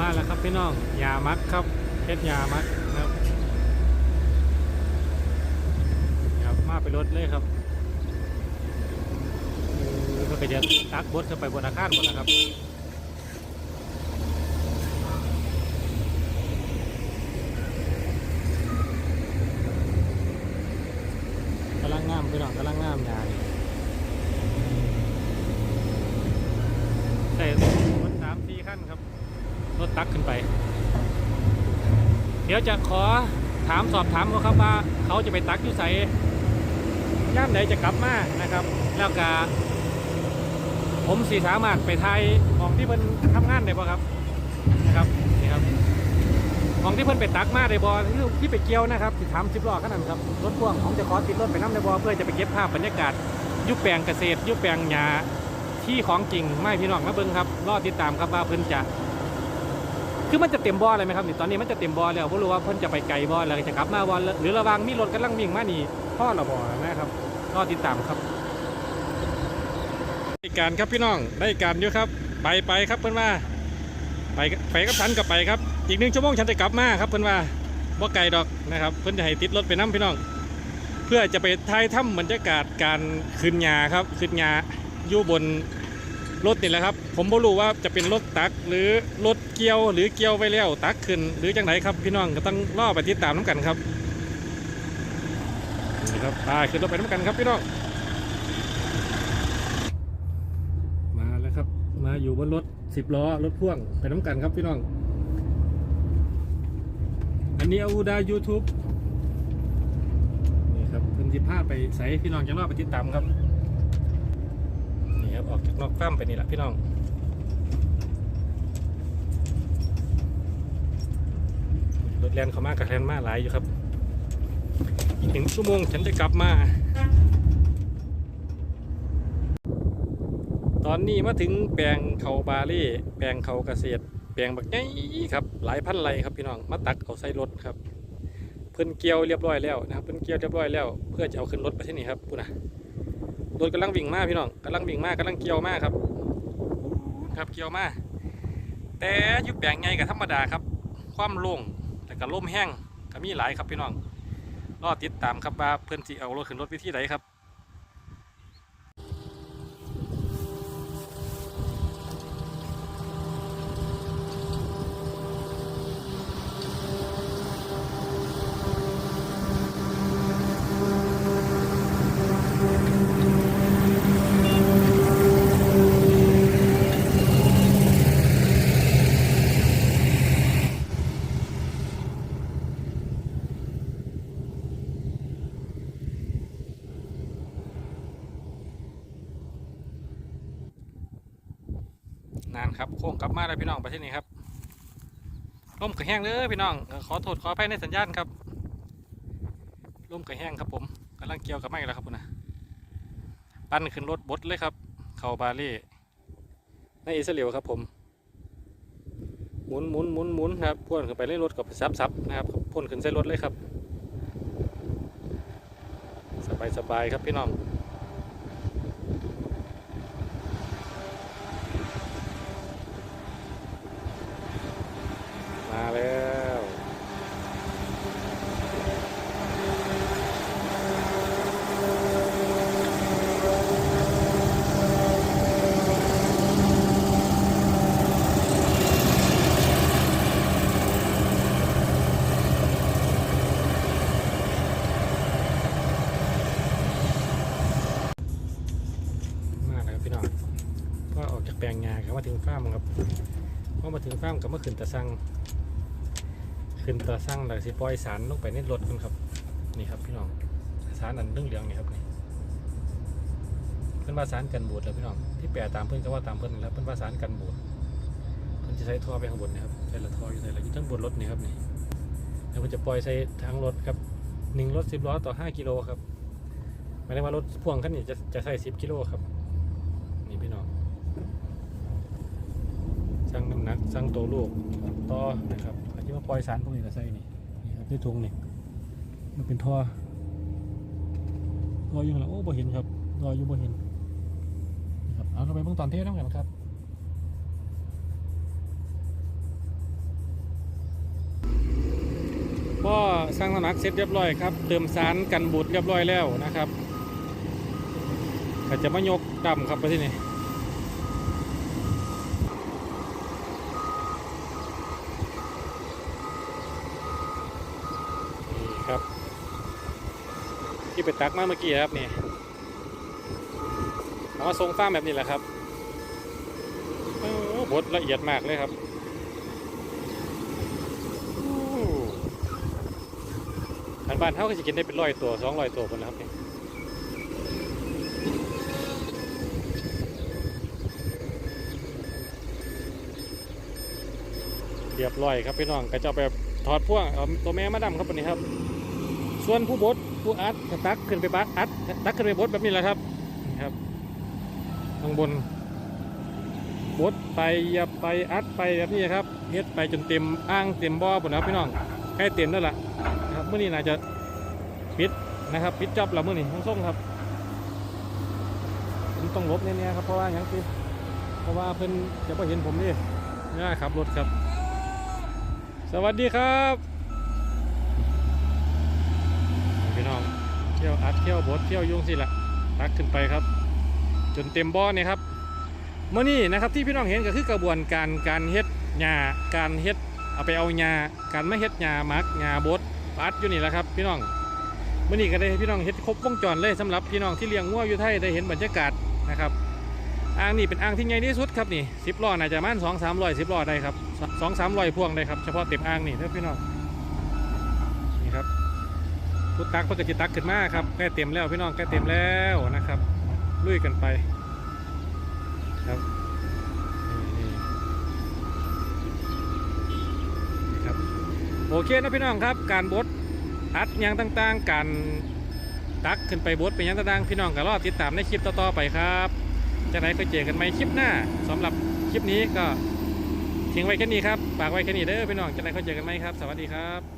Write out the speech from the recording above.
มาแล้วครับพี่น้องยามัดครับเพชรยามัดครับครับมาไปรถเลยครับเออเพื่อไปจะตักบดเข้าไปบนอาคารหมดนะครับกำลังงามพี่น้องกำลังงามยานี่ใส่รถสามสี่ขั้นครับ รถตัก ขึ้นไป เดี๋ยวจะขอถามสอบถามเขาครับว่าเขาจะไปตักยู่ใสย่ามไหนจะกลับมานะครับ แล้วก็ผมสีสามารถไปไทยของที่เพิ่นทำงานได้บ่ครับนะครับนี่ครับ ของที่เพิ่นไปตักมาได้บ่ที่ที่ไปเกี่ยวนะครับสิถามสิบล้อขนาดนั้นครับรถพ่วงผมจะขอติดรถไปน้ำได้บ่เพื่อจะไปเก็บภาพบรรยากาศยุบแปลงเกษตร ยุบแปลงหญ้าที่ของจริงไม่พี่น้องมาเบิ่งครับรอติดตามครับว่าเพิ่นจะ คือมันจะเต็มบ่อเลยไหมครับนี่ตอนนี้มันจะเต็มบ่อแล้วผมรู้ว่าเพิ่นจะไปไกลบ่อแล้วจะกลับมาบ่อหรือระวังมีรถกำลังวิ่งมานี่พ่อระบ่อนะครับรอติดตามครับได้การครับพี่น้องได้การอยู่ครับ ไปไปครับเพิ่นว่าไปไปกับฉันกับไปครับ อีกหนึ่งชั่วโมงฉันจะกลับมาครับเพิ่นว่าบ่ไกลดอกนะครับ เพิ่นจะให้ติดรถไปน้ำพี่น้อง เพื่อจะไปถ่ายทำบรรยากาศการขึ้นหญ้าครับขึ้นหญ้าอยู่บน รถนี่แหละครับ ผมไม่รู้ว่าจะเป็นรถตักหรือรถเกี่ยวหรือเกี่ยวไปแล้วตักขึ้น หรือจังไหนครับพี่น้องก็ต้องรอไปติดตามน้ำกันครับนี่ครับไปขึ้นรถไปน้ำกันครับพี่น้องมาแล้วครับ มาอยู่บนรถสิบล้อรถพ่วงไปน้ำกันครับพี่น้อง อันนี้อูดา YouTube นี่ครับเพิ่นสิพาไปใส่พี่น้องจังรอไปติดตามครับ ครับออกจากนอกฟ้ามไปนี่แหละพี่น้องรถแลนเขามากกับแลนมาหลายอยู่ครับ อีกหนึ่งชั่วโมงฉันจะกลับมา ตอนนี้มาถึงแปลงเขาบาล่แปลงเขาเกษตร แปลงบักใหญ่ครับ หลายพันไรครับพี่น้องมาตักเอาใส่รถครับเพิ่นเกี่ยวเรียบร้อยแล้วนะครับเพิ่นเกี่ยวเรียบร้อยแล้ว เพื่อจะเอาขึ้นรถไปที่นี่ครับพูดนะ รถกำลังวิ่งมาพี่น้องกำลังวิ่งมากำลังเกี่ยวมากครับ ครับเกี่ยวมาแต่ยุบแปลงไงกับธรรมดาครับ ความโล่งแต่ก็ลมแห้งก็มีหลายครับพี่น้องรอติดตามครับว่าเพื่อนที่เอารถขึ้นรถวิธีไหนครับ นานครับโค้งกลับมาแล้วพี่น้องไปที่นี่ครับลมกระแห้งเลยพี่น้อง ขอโทษขออภัยในสัญญาณครับลมกระแห้งครับผมกำลังเกี่ยวกับไม้แล้วครับคุณนะปั้นขึ้นรถบดเลยครับ เข้าบาล่ในอิสราเอลครับผมหมุนหมุนหมุนหมุนครับพ่นขึ้นไปเล่นรถกับซับซับนะครับพ่นขึ้นใส่รถเลยครับ สบายสบายครับพี่น้อง มาแล้วมาแล้วพี่น้อง ก็ออกจากแปลงงาครับมาถึงฟาร์มครับพอมาถึงฟาร์มกับเมื่อคืนตะซังขึ้นตาสร้างแล้วสิปล่อยสารลงไปในรถมันครับ นี่ครับพี่น้องสารอันเรื่องเหลืองนี่ครับนี่เพื่อนว่าสารกันบูดแล้วพี่น้องที่แปลตามเพื่อนก็ว่าตามเพื่อนแล้วเพื่อนว่าสารกันบูดเพื่อนจะใช้ท่อไปข้างบนนะครับใช้ละท่ออยู่ใส่ละอยู่ทั้งบนรถนี่ครับนี่แล้วเพื่อนจะปล่อยใส่ทางรถครับหนึ่งรถสิบล้อต่อห้ากิโลครับหมายถึงว่ารถพ่วงคันนี้จะจะใส่สิบกิโลครับนี่พี่น้อง ทั้งน้ำหนักทั้งตัวลูกต่อนะครับอาจจะมาปล่อยสารพวกนี้ก็ใส่นี่นี่ครับด้วยถุงนี่มันเป็นท่อลอยอยู่างหลัโอ้บ่เห็นครับลอยอยู่บ่เห็นนะครับเอาเข้าไปเบื้องตอนเท่านั้ำกันครับก็สร้างสนักเสร็จเรียบร้อยครับ เติมสารกันบูดเรียบร้อยแล้วนะครับก็จะมายกดำครับไปที่นี่ ครับ ที่ไปตักมาเมื่อกี้ครับนี่เอามาทรงฟ้าร์มแบบนี้แหละครับโอ้บดละเอียดมากเลยครับโอ้อันบ้านเท่าก็จะกินได้เป็นร้อยตัวสองร้อยตัวคนแล้วครับนี่เรียบร้อยครับพี่น้องก็จะเอาไปถอดพ่วงเอาตัวแม่มาดำครับวันนี้ครับ ส่วนผู้บดผู้อัดตักขึ้นไปบัดอัดตักขึ้นไปบดแบบนี้แหละครับนี่ครับข้างบนบดไปอย่าไปอัดไปแบบนี้ครับเฮ็ดไปจนเต็มอ่างเต็มบ่อหมดแล้วพี่น้องใกล้เต็มแล้วล่ะนะครับเมื่อนี้น่าจะปิดนะครับปิดจอบแล้วเมื่อนี้ทั้งส่งครับผมต้องลบเนี่ยครับเพราะว่าอย่างที่เพราะว่าเพิ่นจะไ่เห็นผมดินี่ขับรถครับ สวัสดีครับ พี่ น้องเที่ยวอัดเที่ยวบดเที่ยวยุ่งสิละตักขึ้นไปครับ จนเต็มบ่อเนี่ยครับเมื่อนี้นะครับที่พี่น้องเห็นก็คือกระบวนการการเฮ็ดหญ้าการเฮ็ดเอาไปเอาหญ้าการไม่เฮ็ดหญ้ามักหญ้าบดอัดอยู่นี่แหละครับ พี่น้องเมื่อนี้ก็ได้พี่น้องเฮ็ดครบวงจรเลยสำหรับพี่น้องที่เลี้ยงงัวอยู่ไทยได้เห็นบรรยากาศนะครับอ่างนี่เป็นอ่างที่ใหญ่ที่สุดครับนี่สิบล้อน่าจะประมั่นสองสามร้อยสิบล้อได้ครับสองสามร้อยพ่วงได้ครับเฉพาะเต็มอ่างนี่เด้อพี่น้องนี่ครับ พุตักเพื่อกจิตักขึ้นมาครับใกล้เต็มแล้วพี่น้องใกล้เต็มแล้วนะครับลุยกันไปครับนี่ครับโอเคนะพี่น้องครับการบดอัดยังต่างๆ การตักขึ้นไปบดเป็นยังต่างๆพี่น้องก็รอติดตามในคลิปต่อๆไปครับจะไหนก็เจอกันไหมคลิปหน้าสำหรับคลิปนี้ก็ทิ้งไว้แค่นี้ครับฝากไว้แค่นี้เด้อพี่น้องจะไหนก็เจอกันไหมครับ สวัสดีครับ